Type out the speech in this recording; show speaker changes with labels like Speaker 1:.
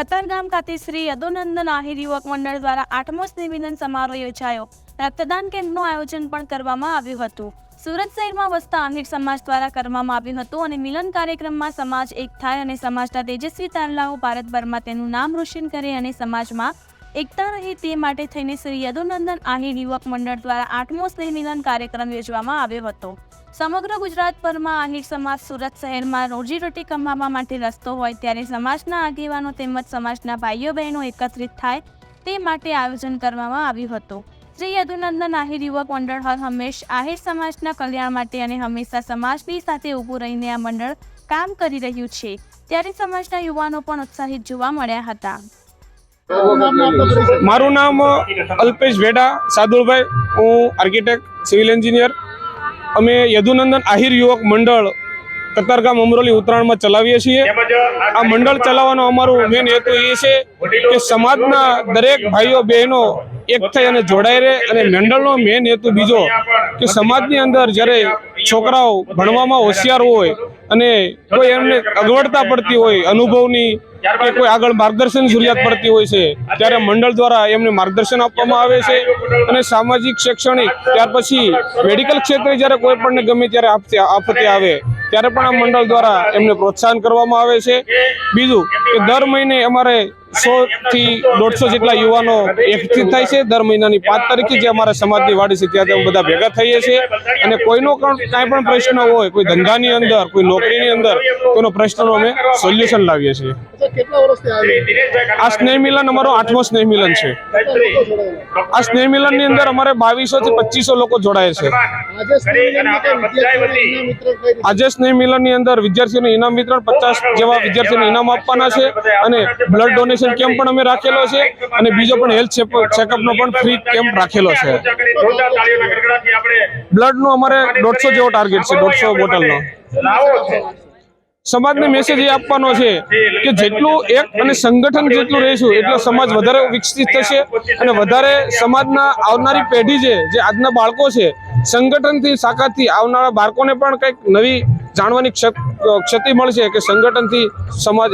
Speaker 1: ખાતે શ્રી યદોનંદન આહિર યુવક મંડળ દ્વારા આઠમો સ્નેહમિલન સમારોહ યોજાયો. રક્તદાન કેમ્પનું આયોજન પણ કરવામાં આવ્યું હતું. સુરત શહેરમાં વસતા આહિર સમાજ દ્વારા કરવામાં આવ્યું હતું અને મિલન કાર્યક્રમમાં સમાજ એક થાય અને સમાજના તેજસ્વી તારલાઓ ભારતભરમાં તેનું નામ રોશન કરે અને સમાજમાં એકતા રહે તે માટે થઈને શ્રી યદુનંદન આહિર યુવક મંડળ દ્વારા આઠમો સ્નેહમિલન કાર્યક્રમ યોજવામાં આવ્યો હતો. સમગ્ર ગુજરાત પરમાં આહિર સમાજ સુરત શહેરમાં રોજીરોટી કમાવા માટે રસ્તો હોય ત્યારે સમાજના આગેવાનો તેમજ સમાજના ભાઈઓ બહેનો એકત્રિત થાય તે માટે આયોજન કરવામાં આવ્યું હતું. શ્રી યદુનંદન આહિર યુવક મંડળ હર હંમેશ આહિર સમાજના કલ્યાણ માટે અને હંમેશા સમાજની સાથે ઊભું રહીને આ મંડળ કામ કરી રહ્યું છે, ત્યારે સમાજના યુવાનો પણ ઉત્સાહિત જોવા મળ્યા હતા.
Speaker 2: મારું નામ અલ્પેશ વેડા સાદુલભાઈ. હું આર્કિટેક્ટ સિવિલ એન્જિનિયર અમે યદુનંદન આહિર યુવક મંડળ કતારગામ અમરોલી ઉત્તરાયણમાં ચલાવીએ છીએ. આ મંડળ ચલાવવાનો અમારો મેન હેતુ એ છે કે સમાજના દરેક ભાઈઓ બહેનો એક થઈ અને જોડાઈ રહે. અને મંડળનો મેન હેતુ બીજો કે સમાજની અંદર જ્યારે છોકરાઓ ભણવામાં હોશિયાર હોય અને કોઈ એમને અગવડતા પડતી હોય અનુભવની કે કોઈ આગળ માર્ગદર્શન જરૂરિયાત પડતી હોય છે ત્યારે મંડળ દ્વારા એમને માર્ગદર્શન આપવામાં આવે છે અને સામાજિક શૈક્ષણિક ત્યાર પછી મેડિકલ ક્ષેત્રે જ્યારે કોઈ પણને ગમે ત્યારે આપતી આપત્તિ આવે ત્યારે પણ આ મંડળ દ્વારા એમને પ્રોત્સાહન કરવામાં આવે છે. બીજું કે દર મહિને અમારે સો થી દોઢસો જેટલા યુવાનો એકઠી થાય છે. દર મહિનાની પાંચ તારીખે જે અમારા સમાજની વાડી છે ત્યાં અમે બધા ભેગા થઈએ છીએ. અને કોઈનો પણ કાંઈ પણ પ્રશ્ન હોય કોઈ ધંધાની અંદર કોઈ નોકરીની અંદર કોઈનો પ્રશ્નનો અમે સોલ્યુશન લાવીએ છીએ. આ સ્નેહ મિલન અમારો આઠમો સ્નેહ મિલન છે. આ સ્નેહ મિલનની અંદર અમારે બાવીસો થી પચીસો લોકો જોડાય છે.
Speaker 3: આજે
Speaker 2: સ્નેહ મિલનની અંદર વિદ્યાર્થીઓને ઇનામ વિતરણ પચાસ જેવા વિદ્યાર્થીઓને ઇનામ આપવાના છે અને બ્લડ ડોનેશન કેમ્પ પણ અમે રાખેલો છે અને બીજો પણ હેલ્થ ચેકઅપ નો પણ ફ્રી કેમ્પ રાખેલો છે. બ્લડ નો અમારે દોઢસો જેવો ટાર્ગેટ છે, દોઢસો બોટલ નો સમાજને મેસેજ એ આપવાનો છે કે જેટલું એક અને સંગઠન જેટલું રહીશું, એટલો સમાજ વધારે વિકસિત થશે અને વધારે સમાજના આવનારી પેઢી છે, જે આજના બાળકો છે, સંગઠનથી સાકાતથી આવનારા બાળકોને પણ કંઈક નવી જાણવાની ક્ષ- ક્ષતિ મળશે કે સંગઠનથી સમાજ